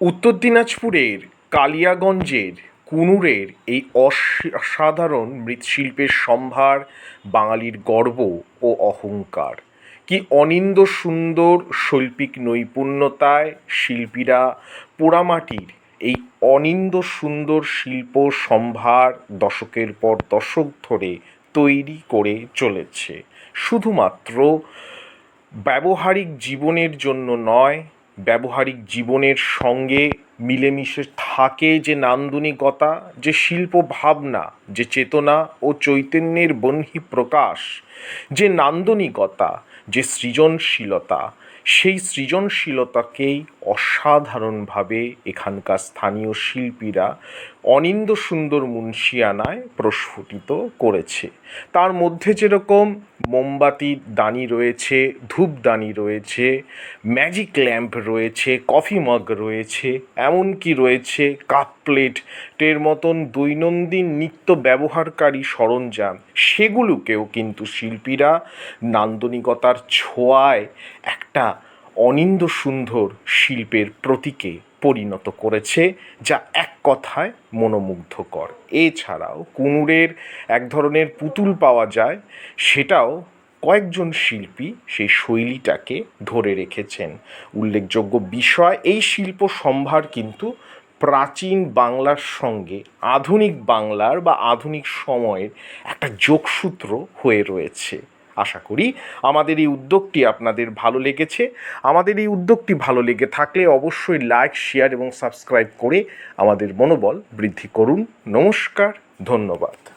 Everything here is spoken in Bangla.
উত্তর দিনাজপুরের কালিয়াগঞ্জের কুনুরের এই অসাধারণ মৃৎশিল্পের সম্ভার, বাঙালির গর্ব ও অহংকার। কি অনিন্দ সুন্দর শৈল্পিক নৈপুণ্যতায় শিল্পীরা পোড়ামাটির এই অনিন্দ সুন্দর শিল্প সম্ভার দশকের পর দশক ধরে তৈরি করে চলেছে। শুধুমাত্র ব্যবহারিক জীবনের জন্য নয় ব্যবহারিক জীবনের সঙ্গে মিলেমিশে থাকে যে নান্দনিকতা, যে শিল্প ভাবনা যে চেতনা ও চৈতন্যের বহ্নিপ্রকাশ যে নান্দনিকতা, যে সৃজনশীলতা সেই সৃজনশীলতাকেই অসাধারণভাবে এখানকার স্থানীয় শিল্পীরা অনিন্দ সুন্দর মুন্সিয়ানায় প্রস্ফুটিত করেছে। তার মধ্যে যেরকম মোমবাতির দানি রয়েছে ধূপদানি রয়েছে ম্যাজিক ল্যাম্প রয়েছে কফি মগ রয়েছে, এমনকি রয়েছে কাপ প্লেটের মতন দৈনন্দিন নিত্য ব্যবহারকারী সরঞ্জাম। সেগুলোকেও কিন্তু শিল্পীরা নান্দনিকতার ছোঁয়ায় একটা অনিন্দ সুন্দর শিল্পের প্রতীকে পরিণত করেছে, যা এক কথায় মনোমুগ্ধকর। এছাড়াও কুনুরের এক ধরনের পুতুল পাওয়া যায়, সেটাও কয়েকজন শিল্পী সেই শৈলীটাকে ধরে রেখেছেন। উল্লেখযোগ্য বিষয়, এই শিল্প সম্ভার কিন্তু প্রাচীন বাংলার সঙ্গে আধুনিক বাংলার বা আধুনিক সময়ের একটা যোগসূত্র হয়ে রয়েছে। আশা করি আমাদের এই উদ্যোগটি আপনাদের ভালো লেগেছে। আমাদের এই উদ্যোগটি ভালো লেগে থাকলে অবশ্যই লাইক শেয়ার এবং সাবস্ক্রাইব করে আমাদের মনোবল বৃদ্ধি করুন। নমস্কার, ধন্যবাদ।